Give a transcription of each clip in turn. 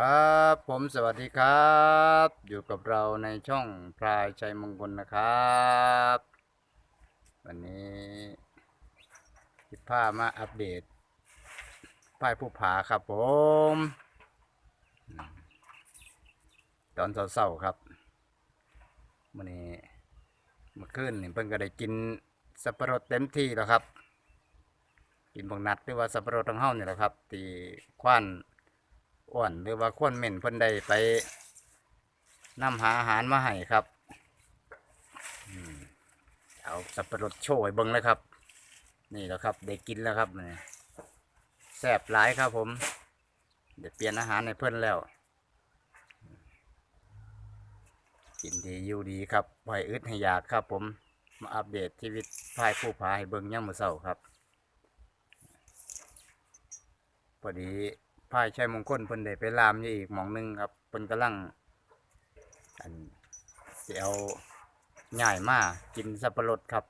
ครับผมสวัสดีครับ อยู่กับเราในช่องพลายชัยมงคลนะครับ วันนี้ทิพามาอัปเดตป้ายผู้ผาครับผม ตอนเศร้าๆครับวันนี้เมื่อคืนเพิ่นก็ได้กินสับปะรดเต็มที่แล้วครับ กินบักนัดหรือว่าสับปะรดทั้งเฮานี่แหละครับ ตีคว้าน อ้วนหรือว่าควนเหม็นเพิ่นได้ไปนำหาอาหารมาให้ครับอเอาสับปะรดโชว์ให้เบิ่งเลยครับ นี่แล้วครับได้กินแล้วครับนี่แซ่บหลายครับ ผม เดี๋ยวเปลี่ยนอาหารให้เพิ่อนแล้ว กินดีอยู่ดีครับไว้อึดให้อยากครับ ผมมาอัปเดตชีวิตพายผู้พาให้เบิ่งย่ามมื้อเช้าครับพอดี พายชัยมงคลเพิ่นได้ไปลามอยู่อีกหมองหนึงครับเพิ่นกำลัง อันสิเอาใหญ่มากินสับปะรดครับ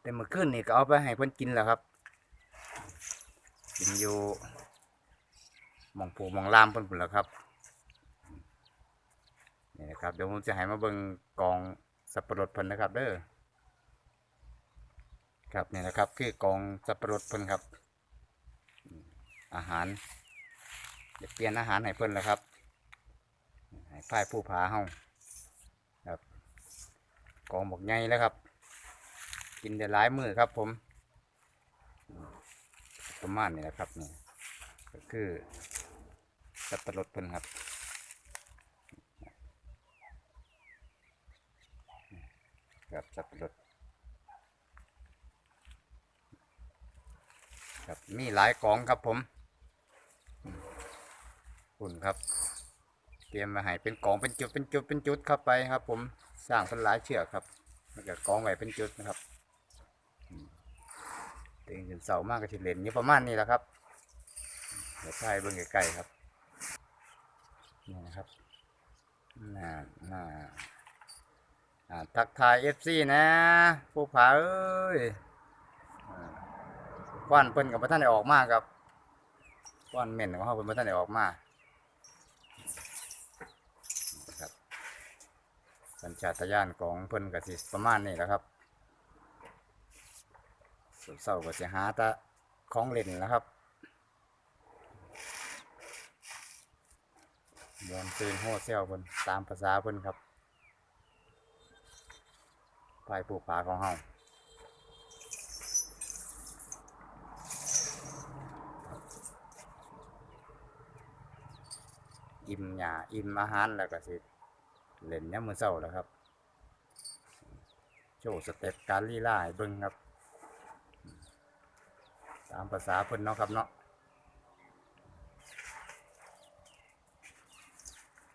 แต่เมื่อคืนนี่ก็เอาไปให้เพิ่นกินแล้วครับ กินอยู่หมองผูหมองลามเพิ่นพุ่นแล้วครับนี่นะครับเดี๋ยวผมจะให้มาเบิ่งกองสับปะรดเพิ่นนะครับ เด้อครับนี่นะครับคือกองสับปะรดเพิ่นครับ อาหารเดี๋ยวเปลี่ยนอาหารให้เพิ่นแล้วครับให้พ่ายผู้ผาเฮาครับกองบอกไงแล้วครับ กินได้หลายมือครับผม ประมาณนี้นะครับนี่ก็คือสับปะรดเพิ่นครับครับสับปะรดครับมีหลายกองครับผม คุณครับ เตรียมมาให้เป็นกองเป็นจุดเป็นจุดเป็นจุดเข้าไปครับ ผมสร้างเป็นหลายเชือกครับแล้วก็กองไว้เป็นจุดนะครับอืมตื่นจนเสามากก็สิเลนอยู่ประมาณนี้แหละครับเดี๋ยวใช้เบิ่งใกล้ๆครับนี่นะครับน่าน่าทักทายเอฟซีนะ ผู้ผาเอ้ยควันเพิ่นกับพระท่านได้ออกมาครับก้อนเหม็นของเขาเป็นพัฒนได้ออกมานะครับ สัญชาตญาณของเพิ่นกสิประมาณนี้แหล้วครับสุดเศร้าก็สิหาตะของเล่นแหล้วครับมวนซืนโฮเซลเพิ่นตามภาษาเพิ่นครับภายผู้ผาของเฮาอิ่มหยาอิ่มอาหารแล้วก็สิ เล่นยามมื้อเช้าแล้วครับ โชว์สเต็ปการลีลาให้เบิ่งครับ ตามภาษาเพิ่นเนาะครับเนาะ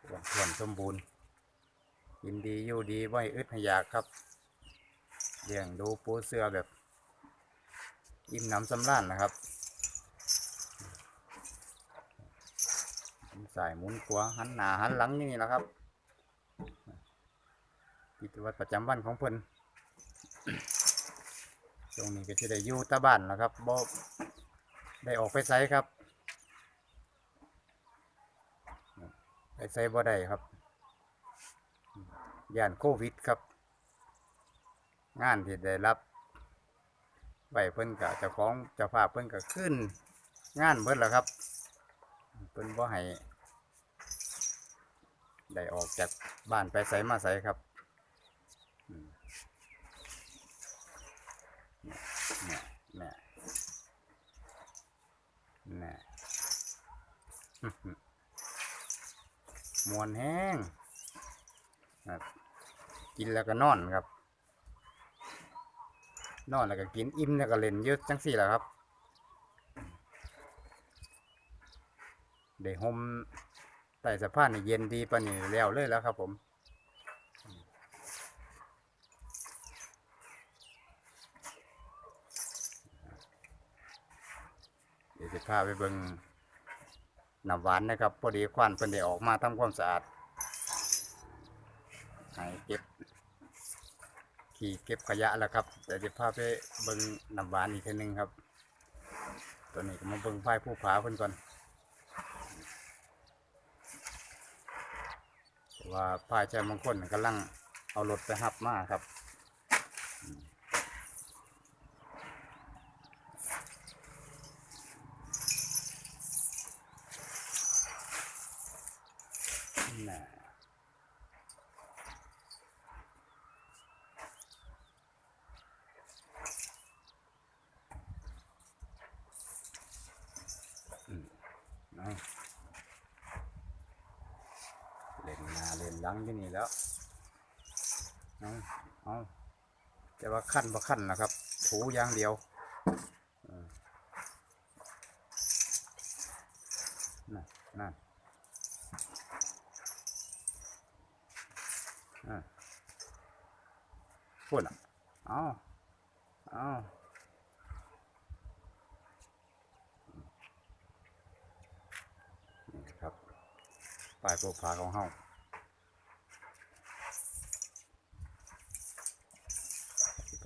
อ้วนท้วนสมบูรณ์กินดีอยู่ดีไว้อึดหยากครับเลี้ยงดูปูเสือแบบอิ่มหน้ำสำราญนะครับสายหมุนขวหันหนาหันหลังนี่แหละครับ กิจวัตรประจำวันของเพิ่นตรงนี้ก็จะได้อยู่ตาบ้านแล้วครับบ่ได้ออกไปไสครับไปไสบ่ได้ครับย่านโควิดครับ งานที่ได้รับไว้เพิ่นกะเจ้าของเจ้าภาพเพิ่นก็ขึ้น งานเบิดแล้วครับ เพิ่นบ่ให้ได้ออกจากบ้านไปไสมาไสครับอืม เนี่ยเนี่ยเนี่ยมวนแห้งครับกินแล้วก็นอนครับ นอนแล้วก็กินอิ่มแล้วก็เล่นเยอะจังสี่แหละครับได้ห่มใต้สะพานนี่เย็นดีปานนี้แล้วเลยแล้วครับผม เดี๋ยวจะพาไปเบิ่งน้ำหวานนะครับพอดีควันเพิ่นได้ออกมาทำความสะอาดให้เก็บขี่เก็บขยะแล้วครับเดี๋ยวจะพาไปเบิ่งน้ำหวานอีกทีนึงครับ ตัวนี้ก็มาเบิ่งไฟผู้ผาเพิ่นก่อนว่าพายใจมงคลกำลังเอารถไปหับมาครับ ดังที่นี่แล้วเอาเอาแต่ว่าขั้นบ่ขั้นนะครับ ถูอย่างเดียวนั่นนั่นอ่าพูดอะเอาเอานี่ครับปลายโปรผาของเฮา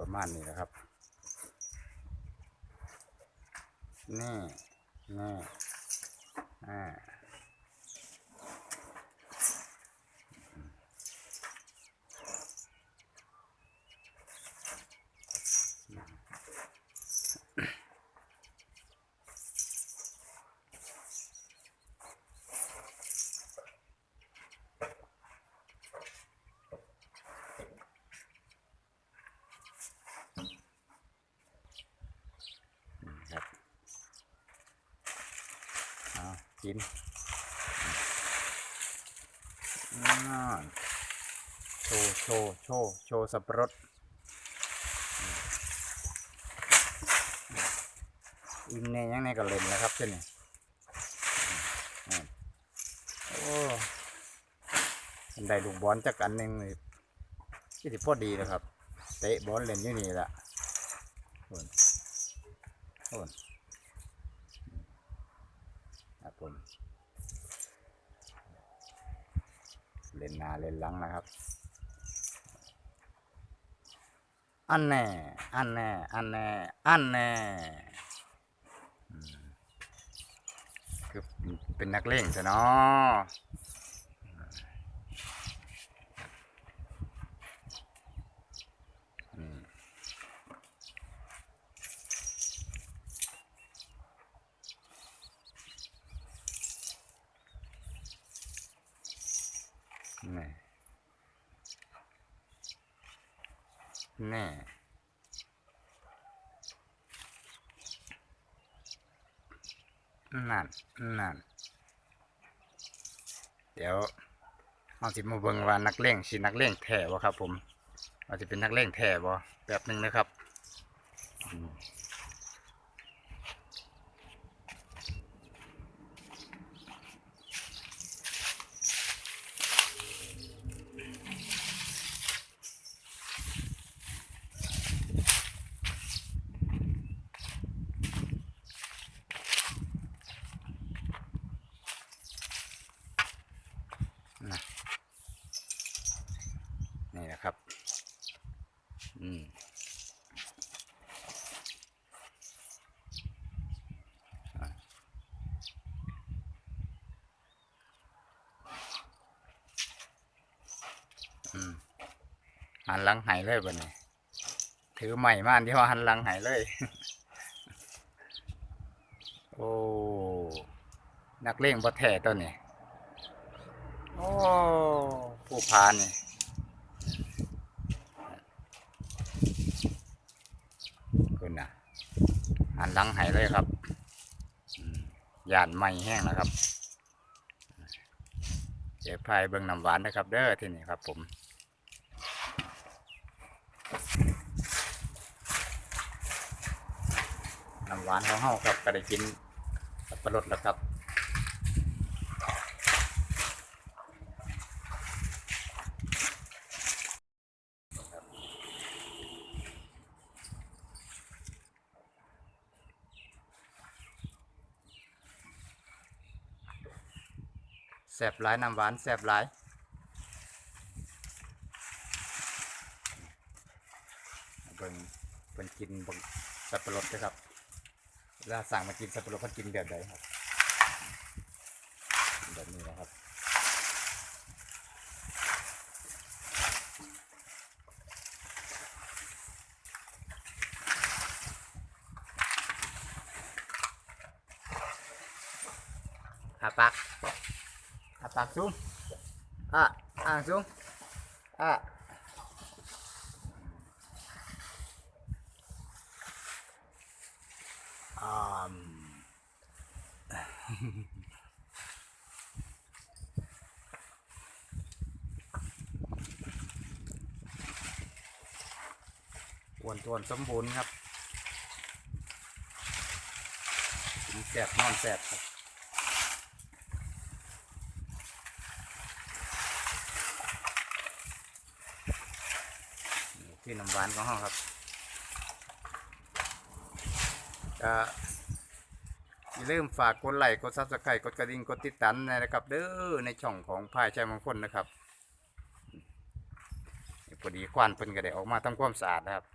ประมาณนี้นะครับแน่แน่แน่ กินอ่าโชว์โชว์โชว์โชว์สับปะรดอินในยังในก็เล่นนะครับเจ้านี่อืมโอ้มันได้ลูกบอลจากอันหนึ่งเลยที่สิพอดีนะครับ เตะบอลเล่นอยู่นี่แหละโอนโอนครับ ผมเล่นนาเล่นหลังนะครับ อันแน่ อันแน่ อันแน่ อันแน่คือเป็นนักเล่งใช่เนาะ แน่นั่นนั่นเดี๋ยวเอาสิมาเบิ่งว่านักเล่งสินักเล่งแท้บ่ครับ ผมว่าสิเป็นนักเล่งแท้บ่แบบหนึงนะครับอืมนะนี่นะครับ อืมอะอืม หันหลังใหายเลยบ่เนี่ยถือใหม่ม่านที่ว่าหันหลังใหายเลย โอ้นักเล่งบ่แท้ตัวนี้โอ้ผู้พานนี่คุณนะหันหลังใหายเลยครับอืมยานไม่แห้งนะครับเดี๋ยวพายเบิ่งน้ำหวานนะครับ เด้อที่นี่ครับผม น้ำหวานของเฮาครับก็ได้กินสับปะรดแล้วครับแสบหลายน้ำหวานแสบหลายะรดนะครับเวลาสั่งมากินสับปะรดเขากินแบบไหนครับ แบบนี้นะครับอาปากอาปากซุ้มอะอ่างซุ้มอะ อ้วนทวนสมบูรณ์ครับกินแสบนอนแสบครับที่น้ำหวานของเราครับก็ อย่าลืมฝากกดไลค์กดซับสไครต์กดกระดิ่งกดติดตามนะครับ เด้อในช่องของพายชายมงคลนะครับพอดีควันเพิ่นก็ได้ออกมาทำความสะอาดนะครับ